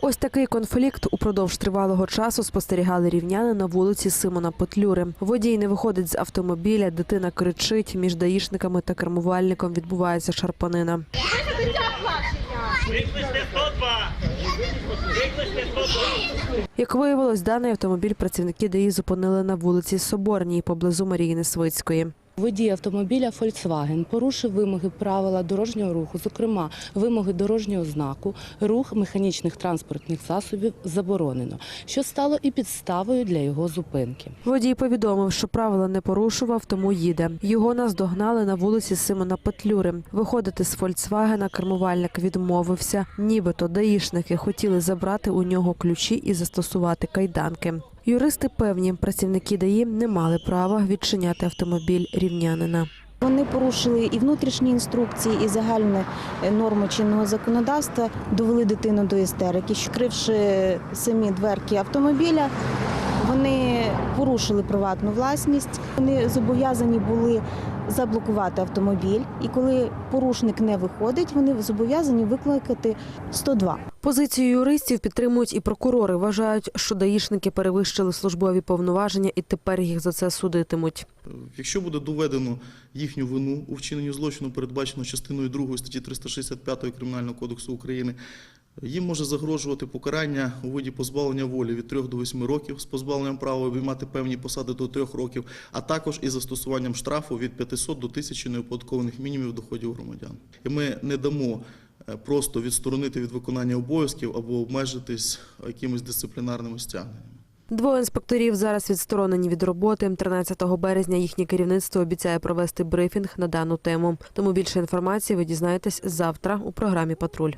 Ось такий конфлікт упродовж тривалого часу спостерігали рівняни на вулиці Симона Петлюри. Водій не виходить з автомобіля, дитина кричить. Між даїшниками та кермувальником відбувається шарпанина. Викличте 102! Викличте 102! Як виявилось, даний автомобіль працівники ДАІ зупинили на вулиці Соборній поблизу Марії Свицької. Водій автомобіля Volkswagen порушив вимоги правила дорожнього руху, зокрема вимоги дорожнього знаку, рух механічних транспортних засобів заборонено, що стало і підставою для його зупинки. Водій повідомив, що правила не порушував, тому їде. Його наздогнали на вулиці Симона Петлюри. Виходити з Фольксвагена кермувальник відмовився. Нібито даїшники хотіли забрати у нього ключі і застосувати кайданки. Юристи певні, працівники ДАІ не мали права відчиняти автомобіль рівнянина. Вони порушили і внутрішні інструкції, і загальні е, норми чинного законодавства, довели дитину до істерики, вкривши самі дверки автомобіля. Вони порушили приватну власність. Вони зобов'язані були заблокувати автомобіль. І коли порушник не виходить, вони зобов'язані викликати 102. Позицію юристів підтримують і прокурори. Вважають, що даїшники перевищили службові повноваження і тепер їх за це судитимуть. Якщо буде доведено їхню вину у вчиненні злочину, передбачено частиною 2 статті 365 Кримінального кодексу України, їм може загрожувати покарання у виді позбавлення волі від 3 до 8 років з позбавленням права обіймати певні посади до 3 років, а також із застосуванням штрафу від 500 до 1000 неоподаткованих мінімумів доходів громадян. І ми не дамо просто відсторонити від виконання обов'язків або обмежитись якимись дисциплінарними стягненнями. Двоє інспекторів зараз відсторонені від роботи. 13 березня їхнє керівництво обіцяє провести брифінг на дану тему. Тому більше інформації ви дізнаєтесь завтра у програмі Патруль.